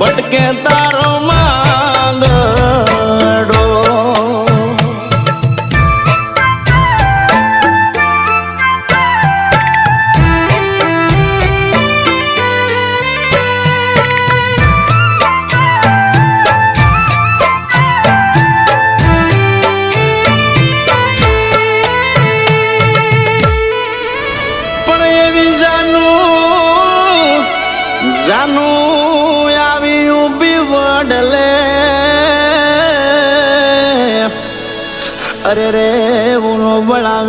ભટકે તારો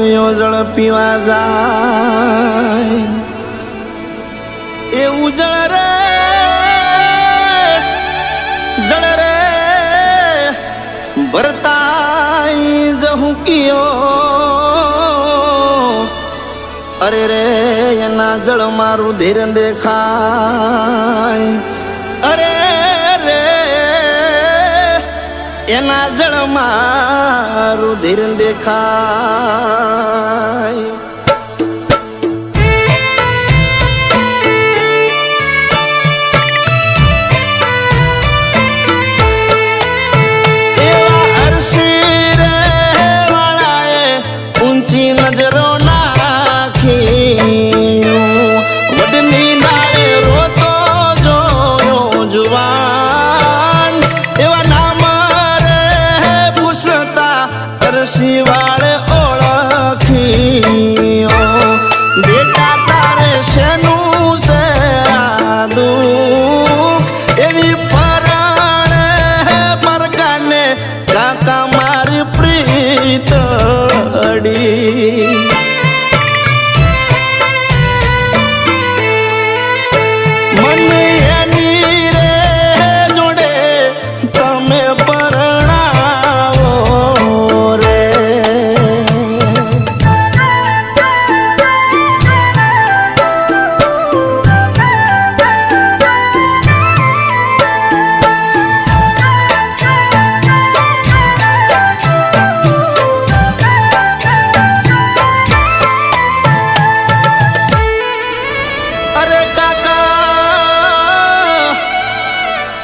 વળાવ્યો જળ પીવા જાય. એવું જળ રે જળ રે, ભરતાઈ જહું કિયો. અરે રે, એના જળ મારું ધીર દેખાય. એના જળમાં મારું ધીર દેખાય.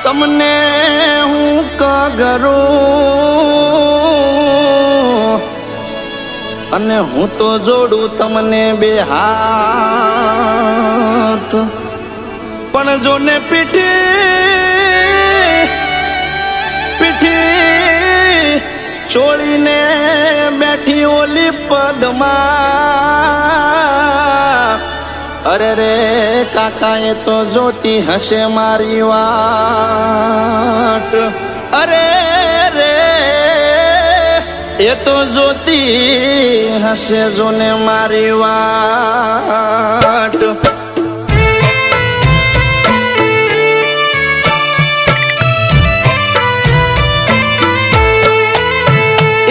તમને હું કગરો? અને હું તો જોડું તમને બે હાથ. પણ જો ને પીઠી પીઠી ચોળીને બેઠી ઓલી પદમાં અરે રે કાકા એ તો જોતી હશે મારી વાટ. અરે રે, એ તો જોતી હશે જોને મારી વાટ.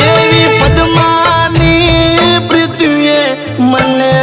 એવી પદ્માની પૃથ્વીએ મને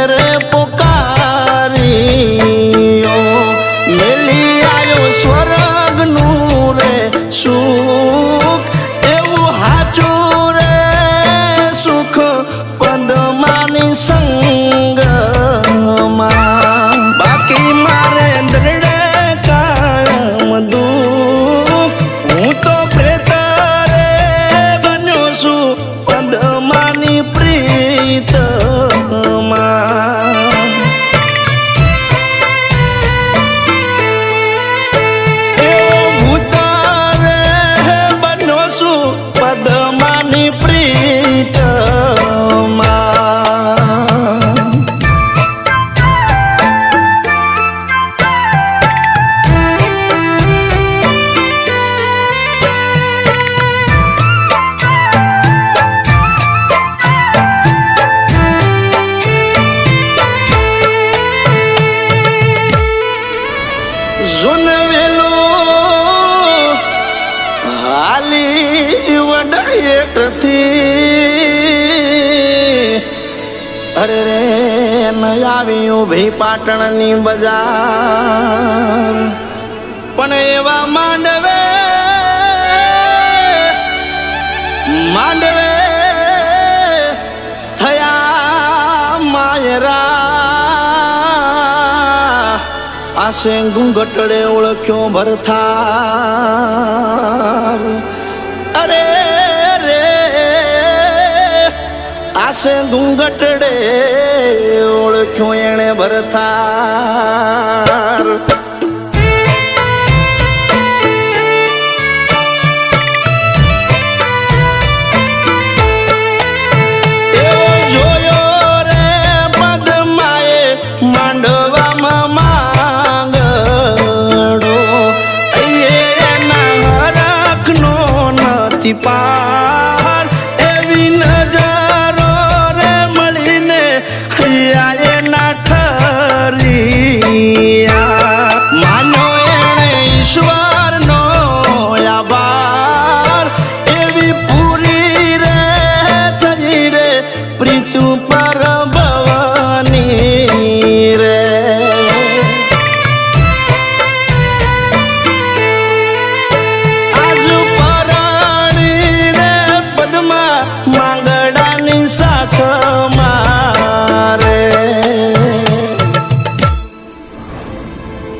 જોનવેલો હાલી વડાયટથી અરે રે આવી ઊભી પાટણની બજાર. પણ એવા માંડવે આશે ઘૂંઘટડે ઓળખ્યો ભરથાર. અરે રે આશે ઘૂંઘટડે ઓળખ્યો એણે ભરથાર. participar.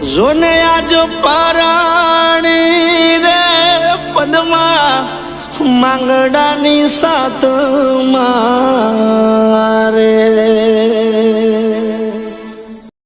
જોને આજ પારાણી રે પદમા માંગડાની સાત મારે.